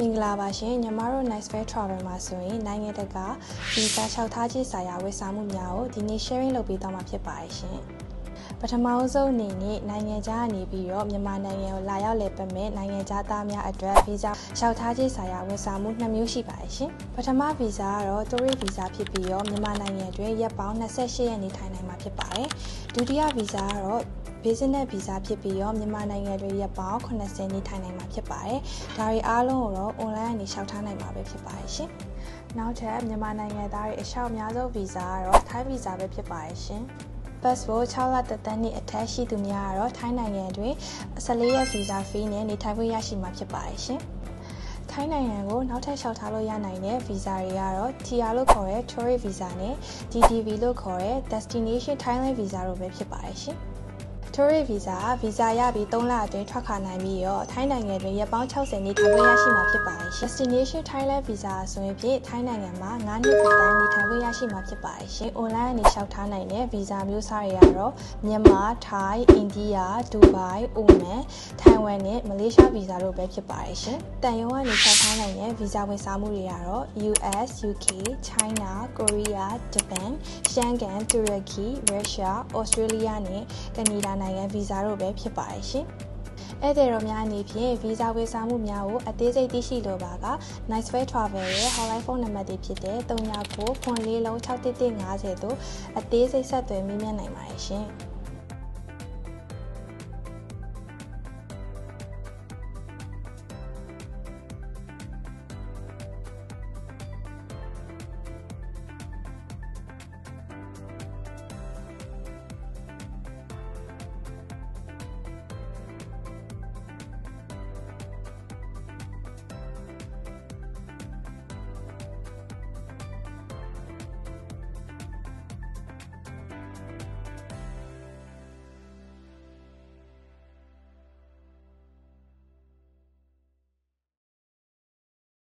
မင်္ဂလာပါရှင်ညီမတို့ Nice Fair Travel မှာဆိုရင်နိုင်ငံတကာဗီဇာလျှောက်ထားခြင်းဆိုင်ရာဝန်ဆောင်မှုများကိုဒီနေ့ sharing လုပ်ပေးသွားမှာဖြစ်ပါတယ်ရှင် ပထမဆုံးအနေနဲ့နိုင်ငံခြားကနေပြီးတော့မြန်မာနိုင်ငံကိုလာရောက်လည်ပတ်မဲ့နိုင်ငံခြားသားများအတွက်ဗီဇာလျှောက်ထားခြင်းဆိုင်ရာဝန်ဆောင်မှုနှစ်မျိုးရှိပါတယ်ရှင်ပထမဗီဇာကတော့ tourist visa ဖြစ်ပြီးတော့မြန်မာနိုင်ငံတွင်ရက်ပေါင်း28ရက်နေထိုင်နိုင်မှာဖြစ်ပါတယ်ဒုတိယဗီဇာကတော့ business visa ဖြစ်ပြီးတော့မြန်မာနိုင်ငံတွေရက်ပေါင်း80နေထိုင်နိုင်မှာဖြစ်ပါတယ်။ဒါတွေအားလုံးကိုတော့ online ကနေလျှောက်ထားနိုင်မှာပဲဖြစ်ပါတယ်ရှင်။နောက်ထပ်မြန်မာနိုင်ငံသားတွေအလျှောက်အများဆုံး visa ကတော့ Thai visa ပဲဖြစ်ပါတယ်ရှင်။ passport 6လသက်တမ်းနှစ်အထက်ရှိသူများကတော့ထိုင်းနိုင်ငံတွင်14ရက် visa fee နဲ့နေထိုင်ခွင့်ရရှိမှာဖြစ်ပါတယ်ရှင်။ထိုင်းနိုင်ငံကိုနောက်ထပ်လျှောက်ထားလို့ရနိုင်တဲ့ visa တွေကတော့ TR လို့ခေါ်တဲ့ tourist visa နဲ့ DTV လို့ခေါ်တဲ့ destination Thailand visa တို့ပဲဖြစ်ပါတယ်ရှင်။ tourist visa ဗီဇာရပြီး3လအတွင်းထွက်ခွာနိုင်ပြီးတော့ထိုင်းနိုင်ငံတွင်ရက်ပေါင်း60နေထိုင်ခွင့်ရရှိမှာဖြစ်ပါတယ်။ Destination Thailand visa ဆိုရင်ဖြင့်ထိုင်းနိုင်ငံမှာ9နှစ်ပတ်တိုင်းနေထိုင်ခွင့်ရရှိမှာဖြစ်ပါတယ်ရှင်။ online ကနေလျှောက်ထားနိုင်တဲ့ visa မျိုးစားတွေကတော့မြန်မာ၊ထိုင်း၊အိန္ဒိယ၊ဒူဘိုင်၊အိုမန်၊ထိုင်ဝမ်နဲ့မလေးရှား visa တို့ပဲဖြစ်ပါတယ်ရှင်။တန်ရုံကနေလျှောက်ထားနိုင်တဲ့ visa ဝင်စားမှုတွေကတော့ US, UK, China, Korea, Japan, Shanghai, Turkey, Russia, Australia နဲ့ကနေဒါနိုင်ငံဗီဇာတို့ပဲဖြစ်ပါတယ်ရှင်။ဧည့်သည်တော်များအနေဖြင့်ဗီဇာဝယ်ဆောင်မှုများကိုအသေးစိတ်သိရှိလိုပါက Nice Fair Travel ရဲ့ hotline ဖုန်းနံပါတ်တွေဖြစ်တဲ့3994461150တို့အသေးစိတ်ဆက်သွယ်မိမြတ်နိုင်ပါတယ်ရှင်။